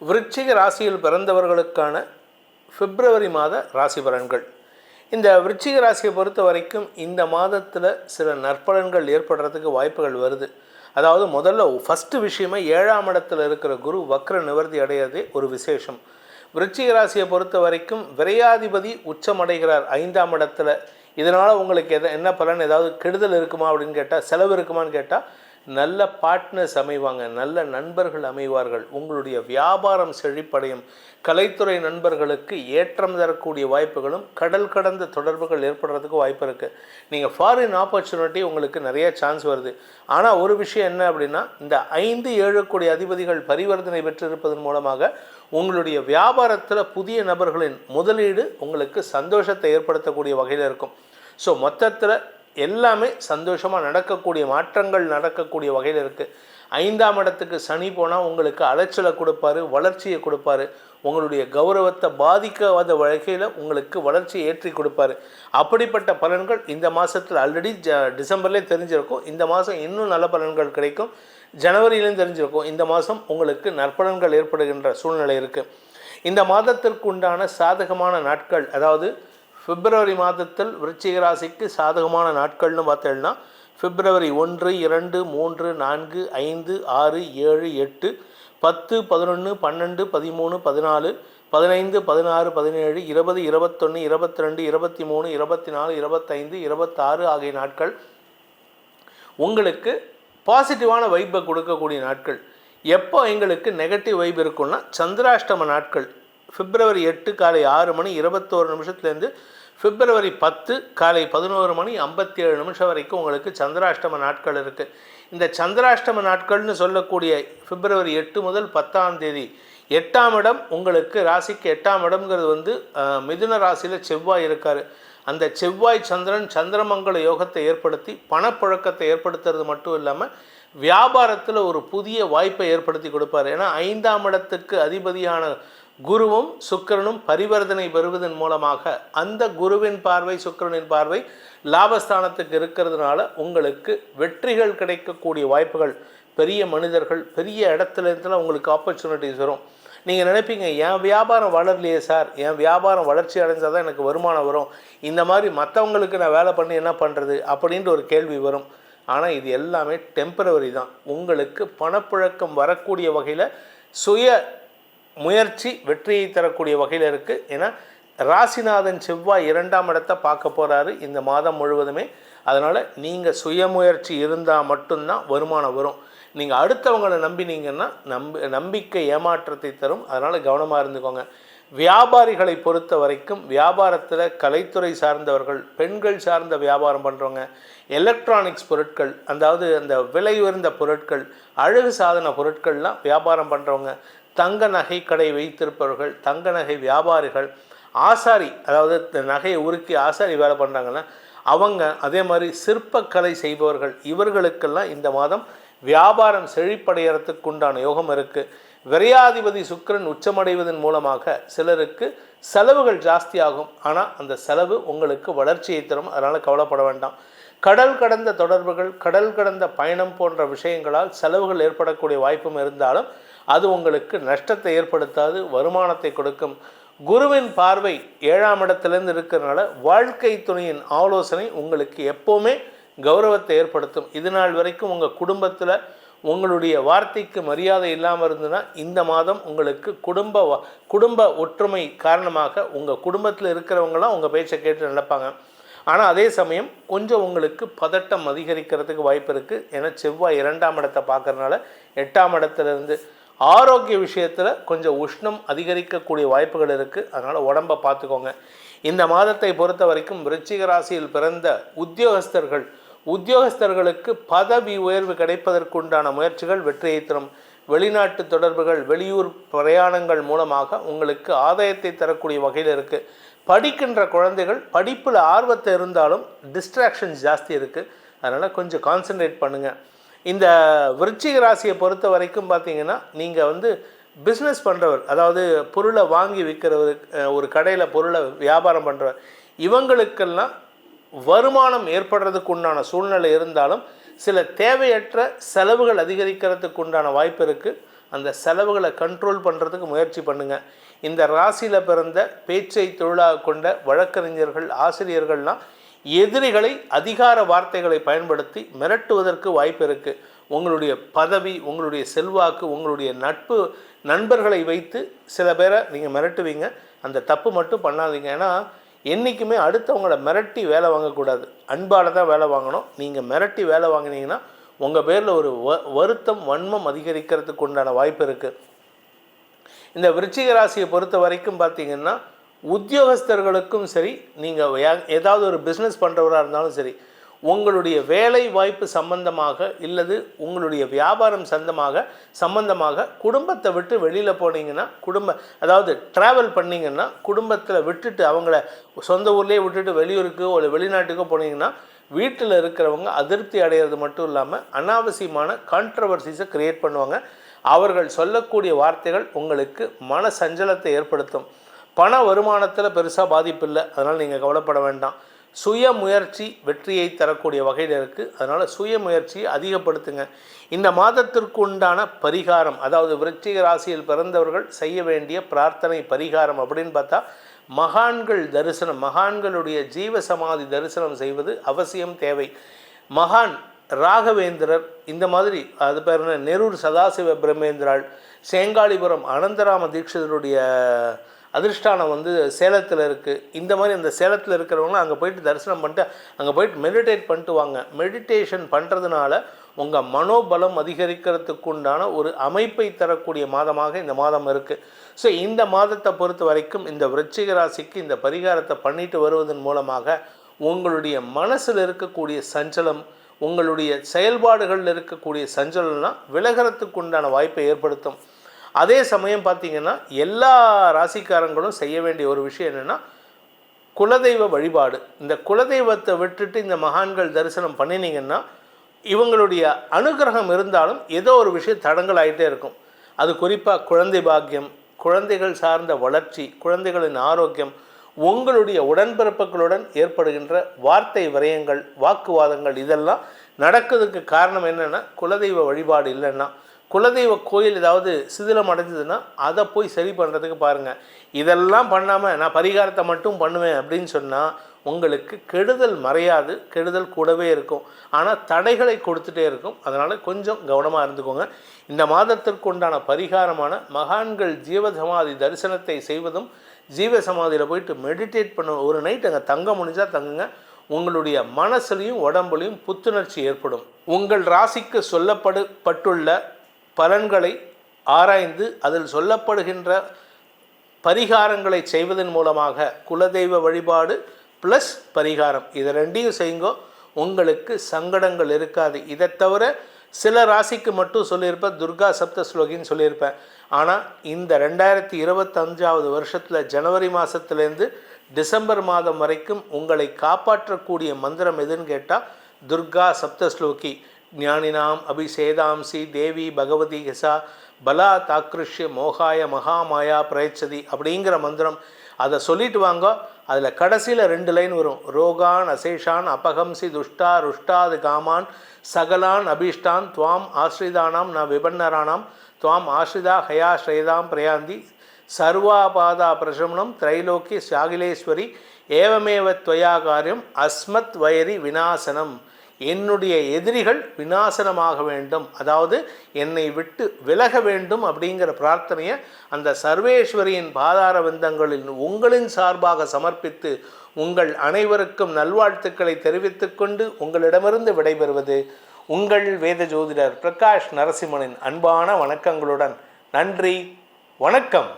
விருச்சிக ராசியில் பிறந்தவர்களுக்கான பிப்ரவரி மாத ராசி பலன்கள். இந்த விருச்சிக ராசியை பொறுத்த வரைக்கும் இந்த மாதத்தில் சில நற்பலன்கள் ஏற்படுறதுக்கு வாய்ப்புகள் வருது. அதாவது முதல்ல ஃபஸ்ட்டு விஷயமே ஏழாம் இடத்துல இருக்கிற குரு வக்ர நிவர்த்தி அடையிறதே ஒரு விசேஷம். விருச்சிக ராசியை பொறுத்த வரைக்கும் விரையாதிபதி உச்சமடைகிறார் ஐந்தாம் இடத்துல. இதனால் உங்களுக்கு எதை என்ன பலன் ஏதாவது கெடுதல் இருக்குமா அப்படின்னு கேட்டால் செலவு இருக்குமான்னு கேட்டால் நல்ல பார்ட்னர்ஸ் அமைவாங்க நல்ல நண்பர்கள் அமைவார்கள். உங்களுடைய வியாபாரம் செழிப்படையும். கலைத்துறை நண்பர்களுக்கு ஏற்றம் தரக்கூடிய வாய்ப்புகளும் கடல் கடந்த தொடர்புகள் ஏற்படுறதுக்கு வாய்ப்பு இருக்குது நீங்கள் ஃபாரின் ஆப்பர்ச்சுனிட்டி உங்களுக்கு நிறைய சான்ஸ் வருது. ஆனால் ஒரு விஷயம் என்ன அப்படின்னா இந்த ஐந்து ஏழு கோடி அதிபதிகள் பரிவர்த்தனை பெற்றிருப்பதன் மூலமாக உங்களுடைய வியாபாரத்தில் புதிய நபர்களின் முதலீடு உங்களுக்கு சந்தோஷத்தை ஏற்படுத்தக்கூடிய வகையில் இருக்கும். ஸோ மொத்தத்தில் எல்லாமே சந்தோஷமாக நடக்கக்கூடிய மாற்றங்கள் நடக்கக்கூடிய வகையில் இருக்குது ஐந்தாம் இடத்துக்கு சனி போனால் உங்களுக்கு அலைச்சலை கொடுப்பாரு வளர்ச்சியை கொடுப்பாரு. உங்களுடைய கௌரவத்தை பாதிக்காத வகையில் உங்களுக்கு வளர்ச்சியை ஏற்றி கொடுப்பாரு. அப்படிப்பட்ட பலன்கள் இந்த மாதத்தில் ஆல்ரெடி ஜ டிசம்பர்லேயே தெரிஞ்சிருக்கும். இந்த மாதம் இன்னும் நல்ல பலன்கள் கிடைக்கும். ஜனவரியிலையும் தெரிஞ்சிருக்கும். இந்த மாதம் உங்களுக்கு நற்பலன்கள் ஏற்படுகின்ற சூழ்நிலை இருக்குது இந்த மாதத்திற்கு உண்டான சாதகமான நாட்கள் அதாவது பிப்ரவரி மாதத்தில் விருச்சிக ராசிக்கு சாதகமான நாட்கள்னு பார்த்தேன்னா பிப்ரவரி ஒன்று இரண்டு மூன்று நான்கு ஐந்து ஆறு ஏழு எட்டு பத்து பதினொன்று பன்னெண்டு பதிமூணு பதினாலு பதினைந்து பதினாறு பதினேழு இருபது இருபத்தொன்று இருபத்தி ரெண்டு இருபத்தி மூணு இருபத்தி நாலு இருபத்தைந்து இருபத்தாறு ஆகிய நாட்கள் உங்களுக்கு பாசிட்டிவான வைப்பை கொடுக்கக்கூடிய நாட்கள். எப்போ எங்களுக்கு நெகட்டிவ் வைப் இருக்குன்னா சந்திராஷ்டம நாட்கள். பிப்ரவரி எட்டு காலை ஆறு மணி இருபத்தோரு நிமிஷத்துலேருந்து பிப்ரவரி பத்து காலை பதினோரு மணி ஐம்பத்தி ஏழு நிமிஷம் வரைக்கும் உங்களுக்கு சந்திராஷ்டம நாட்கள் இருக்குது இந்த சந்திராஷ்டம நாட்கள்னு சொல்லக்கூடிய பிப்ரவரி எட்டு முதல் பத்தாம் தேதி எட்டாம் இடம் உங்களுக்கு ராசிக்கு எட்டாம் இடம்ங்கிறது வந்து மிதுன ராசியில் செவ்வாய் இருக்கார். அந்த செவ்வாய் சந்திரன் சந்திரமங்கல யோகத்தை ஏற்படுத்தி பணப்புழக்கத்தை ஏற்படுத்துறது மட்டும் இல்லாமல் வியாபாரத்தில் ஒரு புதிய வாய்ப்பை ஏற்படுத்தி கொடுப்பார். ஏன்னா ஐந்தாம் இடத்துக்கு அதிபதியான குருவும் சுக்கிரனும் பரிவர்த்தனை பெறுவதன் மூலமாக அந்த குருவின் பார்வை சுக்கிரனின் பார்வை லாபஸ்தானத்துக்கு இருக்கிறதுனால உங்களுக்கு வெற்றிகள் கிடைக்கக்கூடிய வாய்ப்புகள் பெரிய மனிதர்கள் பெரிய இடத்துல இருந்துலாம் உங்களுக்கு ஆப்பர்ச்சுனிட்டிஸ் வரும். நீங்கள் நினைப்பீங்க என் வியாபாரம் வளரலையே சார். என் வியாபாரம் வளர்ச்சி அடைஞ்சால் தான் எனக்கு வருமானம் வரும். இந்த மாதிரி மற்றவங்களுக்கு நான் வேலை பண்ணி என்ன பண்ணுறது அப்படின்ற ஒரு கேள்வி வரும். ஆனால் இது எல்லாமே டெம்பரவரி தான். உங்களுக்கு பணப்புழக்கம் வரக்கூடிய வகையில் சுய முயற்சி வெற்றியை தரக்கூடிய வகையில் இருக்குது ஏன்னா ராசிநாதன் செவ்வாய் இரண்டாம் இடத்தை பார்க்க போகிறாரு இந்த மாதம் முழுவதுமே. அதனால் நீங்கள் சுயமுயற்சி இருந்தால் மட்டும்தான் வருமானம் வரும். நீங்கள் அடுத்தவங்களை நம்பினீங்கன்னா நம்பி நம்பிக்கை ஏமாற்றத்தை தரும். அதனால் கவனமாக இருந்துக்கோங்க. வியாபாரிகளை பொறுத்த வரைக்கும் வியாபாரத்தில் கலைத்துறை சார்ந்தவர்கள் பெண்கள் சார்ந்த வியாபாரம் பண்ணுறவங்க எலக்ட்ரானிக்ஸ் பொருட்கள் அதாவது அந்த விலை உயர்ந்த பொருட்கள் அழகு சாதன பொருட்கள்லாம் வியாபாரம் பண்ணுறவங்க தங்க நகை கடை வைத்திருப்பவர்கள் தங்க நகை வியாபாரிகள் ஆசாரி அதாவது நகையை உருக்கி ஆசாரி வேலை பண்ணுறாங்கன்னா அவங்க அதே மாதிரி சிற்பக்கலை செய்பவர்கள் இவர்களுக்கெல்லாம் இந்த மாதம் வியாபாரம் செழிப்படையறதுக்கு உண்டான யோகம் இருக்குது விரையாதிபதி சுக்கிரன் உச்சமடைவதன் மூலமாக சிலருக்கு செலவுகள் ஜாஸ்தியாகும். ஆனால் அந்த செலவு உங்களுக்கு வளர்ச்சியை தரும். அதனால் கவலைப்பட வேண்டாம். கடல் கடந்த தொடர்புகள் கடல் கடந்த பயணம் போன்ற விஷயங்களால் செலவுகள் ஏற்படக்கூடிய வாய்ப்பும் இருந்தாலும் அது உங்களுக்கு நஷ்டத்தை ஏற்படுத்தாது வருமானத்தை கொடுக்கும். குருவின் பார்வை ஏழாம் இடத்திலிருந்து இருக்கிறனால வாழ்க்கை துணையின் ஆலோசனை உங்களுக்கு எப்போவுமே கௌரவத்தை ஏற்படுத்தும். இது நாள் வரைக்கும் உங்கள் குடும்பத்தில் உங்களுடைய வார்த்தைக்கு மரியாதை இல்லாமல் இருந்ததுன்னா இந்த மாதம் உங்களுக்கு குடும்ப வ- குடும்ப ஒற்றுமை காரணமாக உங்கள் குடும்பத்தில் இருக்கிறவங்களாம் உங்கள் பேச்சை கேட்டு நடப்பாங்க ஆனால் அதே சமயம் கொஞ்சம் உங்களுக்கு பதட்டம் அதிகரிக்கிறதுக்கு வாய்ப்பு இருக்குது ஏன்னா செவ்வாய் இரண்டாம் இடத்தை பார்க்குறதுனால எட்டாம் இடத்துலேருந்து ஆரோக்கிய விஷயத்தில் கொஞ்சம் உஷ்ணம் அதிகரிக்கக்கூடிய வாய்ப்புகள் இருக்குது அதனால் உடம்பை பார்த்துக்கோங்க இந்த மாதத்தை பொறுத்த வரைக்கும் விருச்சிக ராசியில் பிறந்த உத்தியோகஸ்தர்கள் உத்தியோகஸ்தர்களுக்கு பதவி உயர்வு கிடைப்பதற்குண்டான முயற்சிகள் வெற்றியை தரும். வெளிநாட்டு தொடர்புகள் வெளியூர் பிரயாணங்கள் மூலமாக உங்களுக்கு ஆதாயத்தை தரக்கூடிய வகையில் இருக்குது படிக்கின்ற குழந்தைகள் படிப்பில் ஆர்வத்தை இருந்தாலும் டிஸ்ட்ராக்ஷன்ஸ் ஜாஸ்தி இருக்குது அதனால் கொஞ்சம் கான்சென்ட்ரேட் பண்ணுங்கள் இந்த விருச்சிக ராசியை பொறுத்த வரைக்கும் பார்த்தீங்கன்னா நீங்கள் வந்து பிஸ்னஸ் பண்ணுறவர் அதாவது பொருளை வாங்கி விற்கிறவர் ஒரு கடையில் பொருளை வியாபாரம் பண்ணுறவர் இவங்களுக்கெல்லாம் வருமானம் ஏற்படுறதுக்கு உண்டான சூழ்நிலை இருந்தாலும் சில தேவையற்ற செலவுகள் அதிகரிக்கிறதுக்கு உண்டான வாய்ப்பு இருக்குது அந்த செலவுகளை கண்ட்ரோல் பண்ணுறதுக்கு முயற்சி பண்ணுங்கள் இந்த ராசியில் பிறந்த பேச்சை தொழிலாக கொண்ட வழக்கறிஞர்கள் ஆசிரியர்கள்லாம் எதிரிகளை அதிகார வார்த்தைகளை பயன்படுத்தி மிரட்டுவதற்கு வாய்ப்பு இருக்குது உங்களுடைய பதவி உங்களுடைய செல்வாக்கு உங்களுடைய நட்பு நண்பர்களை வைத்து சில பேரை நீங்கள் மிரட்டுவீங்க. அந்த தப்பு மட்டும் பண்ணாதீங்க. ஏன்னா என்றைக்குமே அடுத்தவங்களை மிரட்டி வேலை வாங்கக்கூடாது. அன்பால் தான் வேலை வாங்கணும். நீங்கள் மிரட்டி வேலை வாங்கினீங்கன்னா உங்கள் பேரில் ஒரு வ வருத்தம் வன்மம் அதிகரிக்கிறதுக்கு உண்டான வாய்ப்பு இருக்குது இந்த விருச்சிக ராசியை பொறுத்த வரைக்கும் பார்த்தீங்கன்னா உத்தியோகஸ்தர்களுக்கும் சரி நீங்கள் ஏதாவது ஒரு பிஸ்னஸ் பண்ணுறவராக இருந்தாலும் சரி உங்களுடைய வேலை வாய்ப்பு சம்பந்தமாக இல்லது உங்களுடைய வியாபாரம் சந்தமாக சம்பந்தமாக குடும்பத்தை விட்டு வெளியில் போனீங்கன்னா குடும்ப அதாவது ட்ராவல் பண்ணிங்கன்னா குடும்பத்தில் விட்டுட்டு அவங்கள சொந்த ஊர்லேயே விட்டுட்டு வெளியூருக்கு ஒரு வெளிநாட்டுக்கோ போனீங்கன்னா வீட்டில் இருக்கிறவங்க அதிருப்தி அடைகிறது மட்டும் இல்லாமல் அனாவசியமான கான்ட்ரவர்சிஸை க்ரியேட் பண்ணுவாங்க. அவர்கள் சொல்லக்கூடிய வார்த்தைகள் உங்களுக்கு மன சஞ்சலத்தை ஏற்படுத்தும். பண வருமானத்தில் பெருசாக பாதிப்பு இல்லை அதனால் நீங்கள் கவலைப்பட வேண்டாம். சுய முயற்சி வெற்றியை தரக்கூடிய வகையில் இருக்குது அதனால் சுய முயற்சியை அதிகப்படுத்துங்க. இந்த மாதத்திற்கு உண்டான பரிகாரம் அதாவது விருச்சிக ராசியில் பிறந்தவர்கள் செய்ய வேண்டிய பிரார்த்தனை பரிகாரம் அப்படின்னு பார்த்தா மகான்கள் தரிசனம் மகான்களுடைய ஜீவ சமாதி தரிசனம் செய்வது அவசியம் தேவை. மகான் ராகவேந்திரர் இந்த மாதிரி அது பேர் நெரூர் சதாசிவ பிரம்மேந்திராள் சேங்காளிபுரம் அனந்தராம தீட்சிதருடைய அதிர்ஷ்டானம் வந்து சேலத்தில் இருக்குது இந்த மாதிரி அந்த சேலத்தில் இருக்கிறவங்களும் அங்கே போயிட்டு தரிசனம் பண்ணிட்டு அங்கே போயிட்டு மெடிடேட் பண்ணிட்டு வாங்க. மெடிடேஷன் பண்ணுறதுனால உங்கள் மனோபலம் அதிகரிக்கிறதுக்கு உண்டான ஒரு அமைப்பை தரக்கூடிய மாதமாக இந்த மாதம் இருக்குது ஸோ இந்த மாதத்தை பொறுத்த வரைக்கும் இந்த விருச்சிக ராசிக்கு இந்த பரிகாரத்தை பண்ணிட்டு வருவதன் மூலமாக உங்களுடைய மனசில் இருக்கக்கூடிய சஞ்சலம் உங்களுடைய செயல்பாடுகளில் இருக்கக்கூடிய சஞ்சலம்லாம் விலகிறதுக்கு உண்டான வாய்ப்பை ஏற்படுத்தும். அதே சமயம் பார்த்திங்கன்னா எல்லா ராசிக்காரங்களும் செய்ய வேண்டிய ஒரு விஷயம் என்னென்னா குலதெய்வ வழிபாடு. இந்த குலதெய்வத்தை விட்டுட்டு இந்த மகான்கள் தரிசனம் பண்ணினீங்கன்னா இவங்களுடைய அனுகிரகம் இருந்தாலும் ஏதோ ஒரு விஷயம் தடங்கள் ஆகிட்டே இருக்கும். அது குறிப்பாக குழந்தை பாக்கியம் குழந்தைகள் சார்ந்த வளர்ச்சி குழந்தைகளின் ஆரோக்கியம் உங்களுடைய உடன்பிறப்புகளுடன் ஏற்படுகின்ற வார்த்தை விரயங்கள் வாக்குவாதங்கள் இதெல்லாம் நடக்கிறதுக்கு காரணம் என்னென்னா குலதெய்வ வழிபாடு இல்லைன்னா குலதெய்வ கோயில் ஏதாவது சிதிலம் அடைஞ்சதுன்னா அதை போய் சரி பண்ணுறதுக்கு பாருங்கள் இதெல்லாம் பண்ணாமல் நான் பரிகாரத்தை மட்டும் பண்ணுவேன் அப்படின்னு சொன்னால் உங்களுக்கு கெடுதல் மறையாது கெடுதல் கூடவே இருக்கும். ஆனால் தடைகளை கொடுத்துட்டே இருக்கும். அதனால் கொஞ்சம் கவனமாக இருந்துக்கோங்க. இந்த மாதத்திற்கு உண்டான பரிகாரமான மகான்கள் ஜீவசமாதி தரிசனத்தை செய்வதும் ஜீவ சமாதியில் போயிட்டு மெடிடேட் பண்ண ஒரு நைட் அங்கே தங்க முடிஞ்சால் தங்குங்க. உங்களுடைய மனசுலையும் உடம்புலையும் புத்துணர்ச்சி ஏற்படும். உங்கள் ராசிக்கு சொல்லப்படு பட்டுள்ள பலன்களை ஆராய்ந்து அதில் சொல்லப்படுகின்ற பரிகாரங்களை செய்வதன் மூலமாக குலதெய்வ வழிபாடு ப்ளஸ் பரிகாரம். இதை ரெண்டையும் செய்யுங்கோ. உங்களுக்கு சங்கடங்கள் இருக்காது. இதை தவிர சில ராசிக்கு மட்டும் சொல்லியிருப்பேன். துர்கா சப்த ஸ்லோகின்னு சொல்லியிருப்பேன். ஆனால் இந்த ரெண்டாயிரத்தி இருபத்தஞ்சாவது வருஷத்தில் ஜனவரி மாதத்துலேருந்து டிசம்பர் மாதம் வரைக்கும் உங்களை காப்பாற்றக்கூடிய மந்திரம் எதுன்னு கேட்டால் துர்கா சப்தஸ்லோகி ஞானினாம் அபிசேதாம்சி தேவி பகவதி ஹசா பலா தாக்கிருஷ்ய மோகாய மகாமாயா பிரயச்சதி அப்படிங்கிற மந்திரம். அதை சொல்லிட்டு வாங்க. அதில் கடைசியில் ரெண்டு லைன் வரும். ரோகான் அசேஷான் அபகம்சி துஷ்டா ருஷ்டாது காமான் சகலான் அபீஷ்டான் துவாம் ஆஸ்ரிதானாம் ந விபன்னரானாம் துவாம் ஆஸ்ரிதா ஹயா ஸ்ரேதாம் பிரயாந்தி சர்வாபாதா பிரசமனம் திரைலோக்கி சாகிலேஸ்வரி ஏவமேவ துவயா காரியம் அஸ்மத் வயரி விநாசனம். என்னுடைய எதிரிகள் விநாசனமாக வேண்டும். அதாவது என்னை விட்டு விலக வேண்டும் அப்படிங்கிற பிரார்த்தனையை அந்த சர்வேஸ்வரியின் பாதார விந்தங்களில் உங்களின் சார்பாக சமர்ப்பித்து உங்கள் அனைவருக்கும் நல்வாழ்த்துக்களை தெரிவித்துக்கொண்டு உங்களிடமிருந்து விடைபெறுவது உங்கள் வேத ஜோதிடர் பிரகாஷ் நரசிம்மனின் அன்பான வணக்கங்களுடன் நன்றி வணக்கம்.